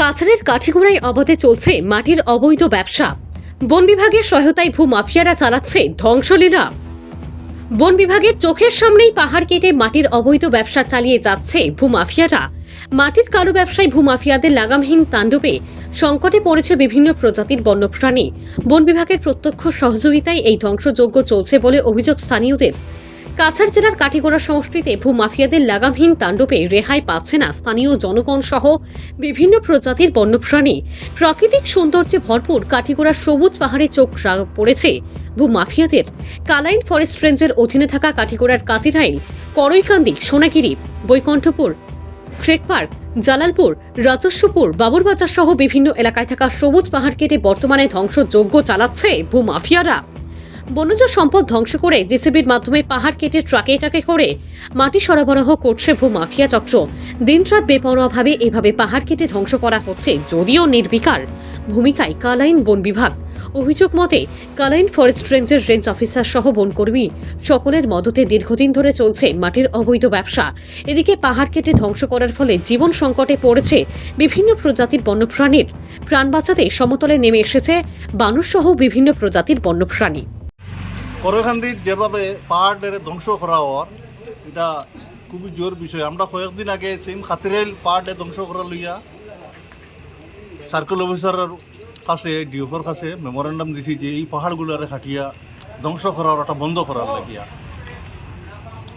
কাছাড়ের কাঠিগোড়ায় অবাধে চলছে মাটির অবৈধ ব্যবসা। বন বিভাগের সহায়তায় ভূ মাফিয়ারা চালাচ্ছে ধ্বংসলীলা। বন বিভাগের চোখের সামনেই পাহাড় কেটে মাটির অবৈধ ব্যবসা চালিয়ে যাচ্ছে ভূমাফিয়ারা মাটির কালো ব্যবসায় ভূমাফিয়াদের লাগামহীন তাণ্ডবে সংকটে পড়েছে বিভিন্ন প্রজাতির বন্যপ্রাণী। বন বিভাগের প্রত্যক্ষ সহযোগিতায় এই ধ্বংসযজ্ঞ চলছে বলে অভিযোগ স্থানীয়দের। কাছাড় জেলার কাঠিগোড়া সংস্কৃতে ভূমাফিয়াদের লাগামহীন তাণ্ডবে রেহাই পাচ্ছে না স্থানীয় জনগণ সহ বিভিন্ন প্রজাতির বন্যপ্রাণী। প্রাকৃতিক সৌন্দর্যে ভরপুর কাঠিগোড়া সবুজ পাহাড়ে চোখ পড়েছে ভূমাফিয়াদের। কালাইন ফরেস্ট রেঞ্জের অধীনে থাকা কাঠিগোড়ার কাতিরাইল করইকান্দি সোনাগিরি, বৈকণ্ঠপুর ট্রেক পার্ক, জালালপুর, রাজস্বপুর, বাবুরবাজার সহ বিভিন্ন এলাকায় থাকা সবুজ পাহাড় কেটে বর্তমানে ধ্বংসযজ্ঞ চালাচ্ছে ভূমাফিয়ারা। বনজ সম্পদ ধ্বংস করে জেসিবির মাধ্যমে পাহাড় কেটে ট্রাকে ট্রাকে করে মাটি সরবরাহ করছে ভূমাফিয়া চক্র। দিনরাত বেপরোয়াভাবে এভাবে পাহাড় কেটে ধ্বংস করা হচ্ছে যদিও নির্বিকার। ভূমিকায় কালাইন বন বিভাগ। অভিযোগ মতে, কালাইন ফরেস্ট রেঞ্জের রেঞ্জ অফিসার সহ বনকর্মী সকলের মদতে দীর্ঘদিন ধরে চলছে মাটির অবৈধ ব্যবসা। এদিকে পাহাড় কেটে ধ্বংস করার ফলে জীবন সংকটে পড়েছে বিভিন্ন প্রজাতির বন্যপ্রাণীর। প্রাণ বাঁচাতে সমতলে নেমে এসেছে বানরসহ বিভিন্ন প্রজাতির বন্যপ্রাণী। করখান্দির যেভাবে পাহাড়ের ধ্বংস করা হওয়ার, এটা খুবই জোর বিষয়। আমরা কয়েকদিন আগে সেম খাতিরেল পাহাড়ে ধ্বংস করা লইয়া সার্কেল অফিসারের কাছে ডিওফের কাছে মেমোরেন্ডাম দিছি যে এই পাহাড়গুলোরে খাটিয়া ধ্বংস করার ওটা বন্ধ করার লাগিয়া।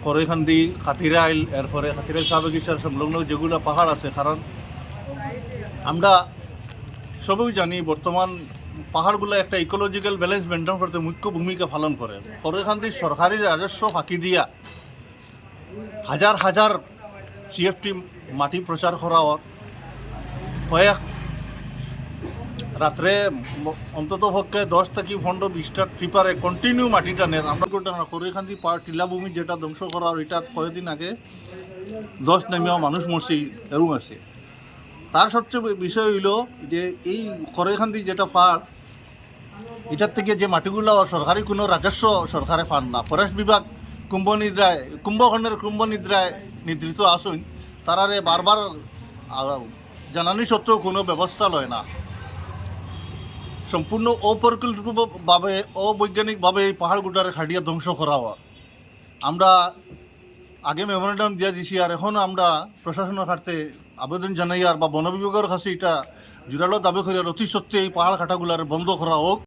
করখান্দি খাতিরাইল এরপরে খাতিরাইল সাব বাগিচার সংলগ্ন যেগুলো পাহাড় আছে কারণ আমরা সবই জানি বর্তমান পাহাড়গুলো একটা ইকোলজিক্যাল ব্যালেন্স মেনটেন করতে মুখ্য ভূমিকা পালন করে। পরেখান্তি সরকারি রাজস্ব ফাঁকি দিয়া হাজার হাজার সিএফটি মাটি প্রচার করা কয়েক রাত্রে অন্তত পক্ষে দশ থেকে পনেরো বিশটা ট্রিপারে কন্টিনিউ মাটি টানের আমরা করেখান্তি পাহাড় টিলাভূমি যেটা ধ্বংস করা ওইটা কয়েকদিন আগে দশ নেমেও মানুষ মরছি এরম আছে। তার সবচেয়ে বিষয় হইল যে এই করেখান্দি যেটা পার্ক এটার থেকে যে মাটিগুলো সরকারি কোনো রাজস্ব সরকারে পান না। ফরেস্ট বিভাগ কুম্ভনিদ্রায় কুম্ভখণ্ডের কুম্ভনিদ্রায় নিদ্রিত আসুন, তারারে বারবার জানানি সত্ত্বেও কোনো ব্যবস্থা লয় না। সম্পূর্ণ অপরিকল্পিতভাবে, অবৈজ্ঞানিকভাবে এই পাহাড়গুটারে খাটিয়া ধ্বংস করা আমরা আগে মেমোরেন্ডাম দিয়া দিছি, আর এখন আমরা প্রশাসনের কাছে আবেদন জানাই, আর বা বন বিভাগের কাছে এটা জোরালো দাবি করি, আর অতি সত্যি এই পাহাড় কাটাগুলার বন্ধ করা হোক।